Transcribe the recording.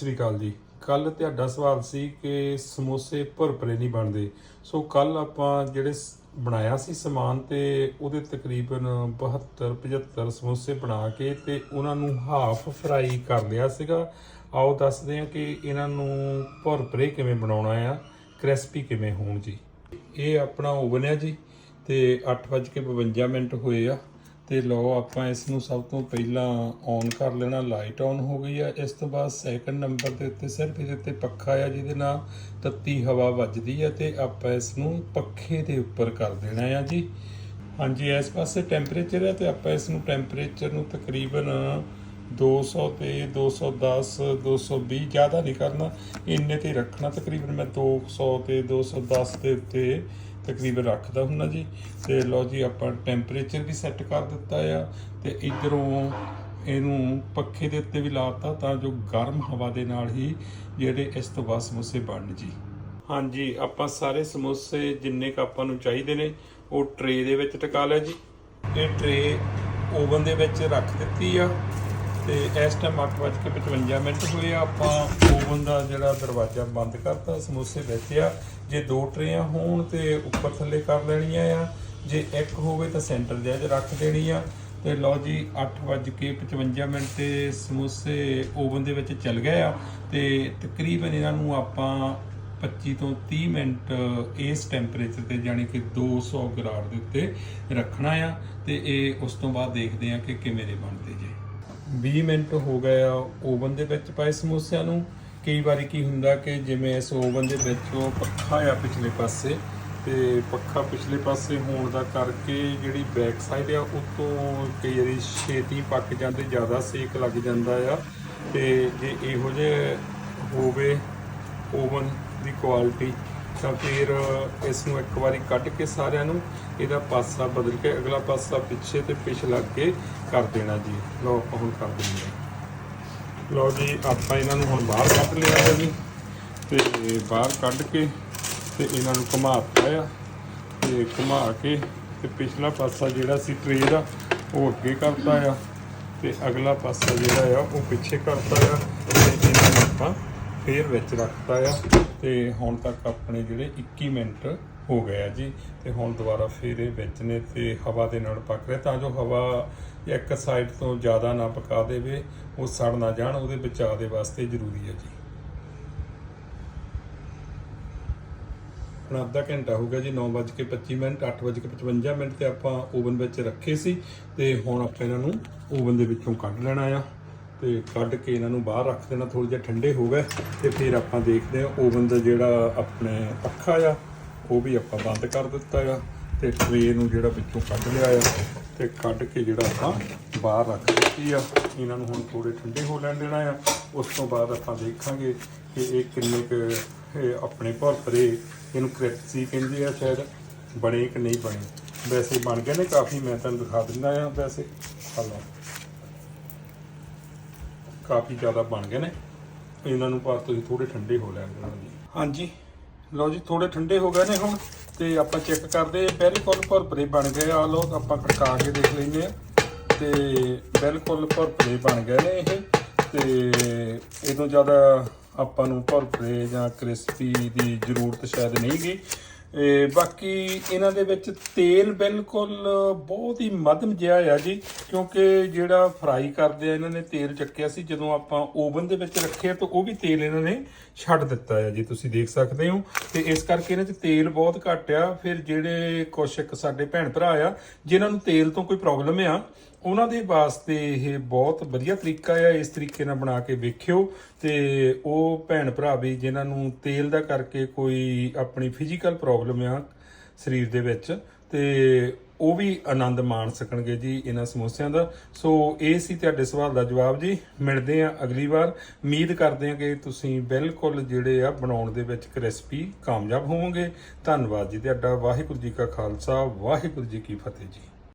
ਸ੍ਰੀ ਅਕਾਲ ਜੀ। ਕੱਲ ਤੁਹਾਡਾ ਸਵਾਲ ਸੀ ਕਿ ਸਮੋਸੇ ਭੁਰਭਰੇ ਨਹੀਂ ਬਣਦੇ। ਸੋ ਕੱਲ ਆਪਾਂ ਜਿਹੜੇ ਬਣਾਇਆ ਸੀ ਸਮਾਨ ਤੇ ਉਹਦੇ ਤਕਰੀਬਨ 72 75 ਸਮੋਸੇ ਬਣਾ ਕੇ ਤੇ ਉਹਨਾਂ ਨੂੰ ਹਾਫ ਫਰਾਈ ਕਰ ਲਿਆ ਸੀਗਾ। ਆਓ ਦੱਸਦੇ ਹਾਂ ਕਿ ਇਹਨਾਂ ਨੂੰ ਭੁਰਭਰੇ ਕਿਵੇਂ ਬਣਾਉਣਾ ਆ ਕ੍ਰਿਸਪੀ ਕਿਵੇਂ ਹੋਣ ਜੀ। ਇਹ ਆਪਣਾ ਓਵਨ ਹੈ ਜੀ ਤੇ 8:52 ਮਿੰਟ ਹੋਏ ਆ। ਤੇ ਲਓ ਆਪਾਂ ਇਸ ਨੂੰ ਸਭ ਤੋਂ ਪਹਿਲਾਂ ਔਨ ਕਰ ਲੈਣਾ ਲਾਈਟ ਔਨ ਹੋ ਗਈ ਆ। ਇਸ ਤੋਂ ਬਾਅਦ ਸੈਕੰਡ ਨੰਬਰ ਦੇ ਉੱਤੇ ਸਿਰਫ ਇਹਦੇ ਉੱਤੇ ਪੱਖਾ ਆ ਜਿਹਦੇ ਨਾਲ ਤੱਤੀ ਹਵਾ ਵੱਜਦੀ ਆ ਤੇ ਆਪਾਂ ਇਸ ਨੂੰ ਪੱਖੇ ਦੇ ਉੱਪਰ ਕਰ ਦੇਣਾ ਆ ਜੀ। ਹਾਂਜੀ, ਇਸ ਪਾਸੇ ਟੈਂਪਰੇਚਰ ਹੈ ਤੇ ਆਪਾਂ ਇਸ ਨੂੰ ਟੈਂਪਰੇਚਰ ਨੂੰ ਤਕਰੀਬਨ 200 ਤੇ 210 220 ਜ਼ਿਆਦਾ ਨਹੀਂ ਕਰਨਾ। ਇੰਨੇ ਤੇ ਰੱਖਣਾ ਤਕਰੀਬਨ ਮੈਂ 200 ਤੇ 210 ਦੇ ਉੱਤੇ ਤਕਰੀਬਨ ਰੱਖਦਾ ਹੁੰਦਾ ਜੀ। ਤੇ ਲਓ ਜੀ, ਆਪਾਂ ਟੈਂਪਰੇਚਰ ਵੀ ਸੈੱਟ ਕਰ ਦਿੱਤਾ ਆ ਤੇ ਇਧਰੋਂ ਇਹਨੂੰ ਪੱਖੇ ਦੇ ਉੱਤੇ ਵੀ ਲਾਤਾ ਤਾਂ ਜੋ ਗਰਮ ਹਵਾ ਦੇ ਨਾਲ ਹੀ ਜਿਹੜੇ ਇਸ ਤੋਂ ਬਾਅਦ ਸਮੋਸੇ ਬਣਨ ਜੀ। ਹਾਂਜੀ, ਆਪਾਂ ਸਾਰੇ ਸਮੋਸੇ ਜਿੰਨੇ ਕ ਆਪਾਂ ਨੂੰ ਚਾਹੀਦੇ ਨੇ, ਉਹ ਟਰੇ ਦੇ ਵਿੱਚ ਟਿਕਾ ਲਿਆ ਜੀ। ਇਹ ਟਰੇ ਓਵਨ ਦੇ ਵਿੱਚ ਰੱਖ ਦਿੱਤੀ ਆ। ਤੇ ਇਸ ਟਾਈਮ 8:55 ਮਿੰਟ ਹੋਏ ਆ। ਆਪਾਂ ਓਵਨ ਦਾ ਜਿਹੜਾ ਦਰਵਾਜ਼ਾ ਬੰਦ ਕਰਤਾ, ਸਮੋਸੇ ਵਿੱਚ ਆ ਜੇ ਦੋ ਟਰੇਆਂ ਹੋਣ ਤੇ ਉੱਪਰ ਥੱਲੇ ਕਰ ਲੈਣੀਆਂ ਆ। ਜੇ ਇੱਕ ਹੋਵੇ ਤਾਂ ਸੈਂਟਰ ਦੇ ਵਿੱਚ ਰੱਖ ਦੇਣੀ ਆ। ਤੇ ਲਓ ਜੀ 8:55 ਮਿੰਟ ਤੇ ਸਮੋਸੇ ਓਵਨ ਦੇ ਵਿੱਚ ਚੱਲ ਗਏ ਆ। ਤੇ ਤਕਰੀਬਨ ਇਹਨਾਂ ਨੂੰ ਆਪਾਂ 25 ਤੋਂ 30 ਮਿੰਟ ਇਸ ਟੈਂਪਰੇਚਰ ਤੇ ਜਾਨੀ ਕਿ 200 ਗ੍ਰਾਡ ਦੇ ਉੱਤੇ ਰੱਖਣਾ ਆ। ਤੇ ਇਹ ਉਸ ਤੋਂ ਬਾਅਦ ਦੇਖਦੇ ਆ ਕਿ ਕਿਵੇਂ ਦੇ ਬਣਦੇ ਜੇ। 20 ਮਿੰਟ ਹੋ ਗਏ ਆ ਓਵਨ ਦੇ ਵਿੱਚ ਪਾਏ ਸਮੋਸਿਆਂ ਨੂੰ। ਕਈ ਵਾਰੀ ਕੀ ਹੁੰਦਾ ਕਿ ਜਿਵੇਂ ਇਸ ਓਵਨ ਦੇ ਵਿੱਚ ਉਹ ਪੱਖਾ ਆ ਪਿਛਲੇ ਪਾਸੇ, ਤੇ ਪੱਖਾ ਪਿਛਲੇ ਪਾਸੇ ਹੋਣ ਦਾ ਕਰਕੇ ਜਿਹੜੀ ਬੈਕ ਸਾਈਡ ਆ ਉਤੋਂ ਕਈ ਵਾਰੀ ਛੇਤੀ ਪੱਕ ਜਾਂਦੇ, ਜ਼ਿਆਦਾ ਸੇਕ ਲੱਗ ਜਾਂਦਾ ਆ। ਤੇ ਜੇ ਇਹੋ ਜਿਹੇ ਹੋਵੇ ਓਵਨ ਦੀ ਕੁਆਲਿਟੀ ਤਾਂ ਫਿਰ ਇਸ ਨੂੰ ਇੱਕ ਵਾਰੀ ਕੱਢ ਕੇ ਸਾਰਿਆਂ ਨੂੰ ਇਹਦਾ ਪਾਸਾ ਬਦਲ ਕੇ ਅਗਲਾ ਪਾਸਾ ਪਿੱਛੇ ਤੇ ਪਿਛਲਾ ਅੱਗੇ ਕਰ ਦੇਣਾ ਜੀ। ਲਓ, ਆਪਾਂ ਹੁਣ ਕਰ ਦਿੰਦੇ ਹਾਂ। ਲਓ ਜੀ, ਆਪਾਂ ਇਹਨਾਂ ਨੂੰ ਹੁਣ ਬਾਹਰ ਕੱਢ ਲਿਆ ਹੈ ਜੀ। ਤੇ ਬਾਹਰ ਕੱਢ ਕੇ ਤੇ ਇਹਨਾਂ ਨੂੰ ਘੁਮਾਤਾ ਆ। ਤੇ ਘੁਮਾ ਕੇ ਤੇ ਪਿਛਲਾ ਪਾਸਾ ਜਿਹੜਾ ਸੀ ਟਰੇ ਦਾ, ਉਹ ਅੱਗੇ ਕਰਤਾ ਆ। ਤੇ ਅਗਲਾ ਪਾਸਾ ਜਿਹੜਾ ਆ, ਉਹ ਪਿੱਛੇ ਕਰਤਾ ਆ। ਤੇ ਇਹਨਾਂ ਨੂੰ ਆਪਾਂ ਫੇਰ ਵਿੱਚ ਰੱਖਤਾ ਆ ਤੇ ਹੁਣ ਤੱਕ ਆਪਣੇ ਜਿਹੜੇ 21 ਮਿੰਟ ਹੋ ਗਏ ਆ ਜੀ ਤੇ ਹੁਣ ਦੁਬਾਰਾ ਫੇਰ ਇਹ ਵਿੱਚ ਨੇ ਤੇ ਹਵਾ ਦੇ ਨਾਲ ਪੱਕ ਰਿਹਾ ਤਾਂ ਜੋ ਹਵਾ ਇੱਕ ਸਾਈਡ ਤੋਂ ਜ਼ਿਆਦਾ ਨਾ ਪਕਾ ਦੇਵੇ, ਉਹ ਸੜ ਨਾ ਜਾਣ, ਉਹਦੇ ਬਚਾਅ ਦੇ ਵਾਸਤੇ ਜ਼ਰੂਰੀ ਹੈ ਜੀ। ਆਪਣਾ ਅੱਧਾ ਘੰਟਾ ਹੋ ਗਿਆ ਜੀ 9:25 ਮਿੰਟ 8:55 ਮਿੰਟ ਤੇ ਆਪਾਂ ਓਵਨ ਵਿੱਚ ਰੱਖੇ ਸੀ ਤੇ ਹੁਣ ਆਪਾਂ ਇਹਨਾਂ ਨੂੰ ਓਵਨ ਦੇ ਵਿੱਚੋਂ ਕੱਢ ਲੈਣਾ ਆ। ਤੇ ਕੱਢ ਕੇ ਇਹਨਾਂ ਨੂੰ ਬਾਹਰ ਰੱਖ ਦੇਣਾ ਥੋੜੇ ਜਿਹਾ ਠੰਡੇ ਹੋ ਗਏ ਤੇ ਫਿਰ ਆਪਾਂ ਦੇਖਦੇ ਹਾਂ ਓਵਨ ਦਾ ਜਿਹੜਾ ਆਪਣੇ ਪੱਖਾ ਆ, ਉਹ ਵੀ ਆਪਾਂ ਬੰਦ ਕਰ ਦਿੱਤਾ ਆ ਤੇ ਟਰੇ ਨੂੰ ਜਿਹੜਾ ਵਿੱਚੋਂ ਕੱਢ ਲਿਆ ਆ ਤੇ ਕੱਢ ਕੇ ਜਿਹੜਾ ਆਪਾਂ ਬਾਹਰ ਰੱਖ ਦਿੱਤੀ ਆ। ਇਹਨਾਂ ਨੂੰ ਹੁਣ ਥੋੜੇ ਠੰਡੇ ਹੋ ਲੈਣ ਦੇਣਾ ਆ। ਉਸ ਤੋਂ ਬਾਅਦ ਆਪਾਂ ਦੇਖਾਂਗੇ ਕਿ ਇਹ ਕਿੰਨੇ ਕੁ, ਇਹ ਆਪਣੇ ਭਰਪਰੇ ਇਹਨੂੰ ਕ੍ਰਿਸਪੀ ਕਹਿੰਦੇ ਆ ਸ਼ਾਇਦ, ਬਣੇ ਕਿ ਨਹੀਂ ਬਣੇ। ਵੈਸੇ ਬਣ ਗਏ ਨੇ ਕਾਫੀ, ਮੈਂ ਤੁਹਾਨੂੰ ਦਿਖਾ ਦਿੰਦਾ ਆ ਵੈਸੇ। ਹਾਲਾ। ਕਾਫੀ ਜ਼ਿਆਦਾ ਬਣ ਗਏ ਨੇ ਇਹਨਾਂ ਨੂੰ ਪਰ ਤੁਸੀਂ ਥੋੜੇ ਠੰਡੇ ਹੋ ਲੈਣ ਦੇਣਾ ਜੀ। ਹਾਂਜੀ। ਲਓ ਜੀ ਥੋੜੇ ਠੰਡੇ ਹੋ ਗਏ ਨੇ ਹੁਣ, ਤੇ ਆਪਾਂ ਚੈੱਕ ਕਰਦੇ ਹਾਂ, ਬਿਲਕੁਲ ਭਰਪਰੇ ਬਣ ਗਏ ਆ। ਲੋ ਆਪਾਂ ਖੜਕਾ ਕੇ ਦੇਖ ਲੈਂਦੇ ਆ ਤੇ ਬਿਲਕੁਲ ਭਰਪਰੇ ਬਣ ਗਏ ਨੇ ਇਹ, ਤੇ ਇਦੋਂ ਜ਼ਿਆਦਾ ਆਪਾਂ ਨੂੰ ਭਰਪਰੇ ਜਾਂ ਕ੍ਰਿਸਪੀ ਦੀ ਜ਼ਰੂਰਤ ਸ਼ਾਇਦ ਨਹੀਂ ਗਈ ਬਾਕੀ ਇਹਨਾਂ ਦੇ ਵਿੱਚ ਤੇਲ ਬਿਲਕੁਲ ਬਹੁਤ ਹੀ ਮੱਧਮ ਜਿਹਾ ਆ ਜੀ, ਕਿਉਂਕਿ ਜਿਹੜਾ ਫਰਾਈ ਕਰਦੇ ਆ, ਇਹਨਾਂ ਨੇ ਤੇਲ ਚੱਕਿਆ ਸੀ, ਜਦੋਂ ਆਪਾਂ ਓਵਨ ਦੇ ਵਿੱਚ ਰੱਖਿਆ ਤਾਂ ਉਹ ਵੀ ਤੇਲ ਇਹਨਾਂ ਨੇ ਛੱਡ ਦਿੱਤਾ ਆ ਜੀ, ਤੁਸੀਂ ਦੇਖ ਸਕਦੇ ਹੋ। ਤੇ ਇਸ ਕਰਕੇ ਇਹਨਾਂ 'ਚ ਤੇਲ ਬਹੁਤ ਘੱਟ ਆ। ਫਿਰ ਜਿਹੜੇ ਕੁਛ ਇੱਕ ਸਾਡੇ ਭੈਣ ਭਰਾ ਆ, ਜਿਨ੍ਹਾਂ ਨੂੰ ਤੇਲ ਤੋਂ ਕੋਈ ਪ੍ਰੋਬਲਮ ਆ ਉਹਨਾਂ ਦੇ ਵਾਸਤੇ ਇਹ ਬਹੁਤ ਵਧੀਆ ਤਰੀਕਾ ਆ, ਇਸ ਤਰੀਕੇ ਨਾਲ ਬਣਾ ਕੇ ਵੇਖਿਓ ਤੇ ਉਹ ਭੈਣ ਭਰਾ ਵੀ ਜਿਨ੍ਹਾਂ ਨੂੰ ਤੇਲ ਦਾ ਕਰਕੇ ਕੋਈ ਆਪਣੀ ਫਿਜ਼ੀਕਲ ਪ੍ਰੋਬਲਮ ਆ ਸਰੀਰ ਦੇ ਵਿੱਚ, ਤੇ ਉਹ ਵੀ ਆਨੰਦ ਮਾਣ ਸਕਣਗੇ ਜੀ ਇਹਨਾਂ ਸਮੋਸਿਆਂ ਦਾ। ਸੋ ਇਹ ਸੀ ਤੁਹਾਡੇ ਸਵਾਲ ਦਾ ਜਵਾਬ ਜੀ। ਮਿਲਦੇ ਆ ਅਗਲੀ ਵਾਰ। ਉਮੀਦ ਕਰਦੇ ਆ ਕਿ ਤੁਸੀਂ ਬਿਲਕੁਲ ਜਿਹੜੇ ਆ ਬਣਾਉਣ ਦੇ ਵਿੱਚ ਕ੍ਰਿਸਪੀ, ਕਾਮਯਾਬ ਹੋਵੋਗੇ। ਧੰਨਵਾਦ ਜੀ ਤੁਹਾਡਾ। ਵਾਹਿਗੁਰੂ ਜੀ ਕਾ ਖਾਲਸਾ, ਵਾਹਿਗੁਰੂ ਜੀ ਕੀ ਫਤਿਹ ਜੀ।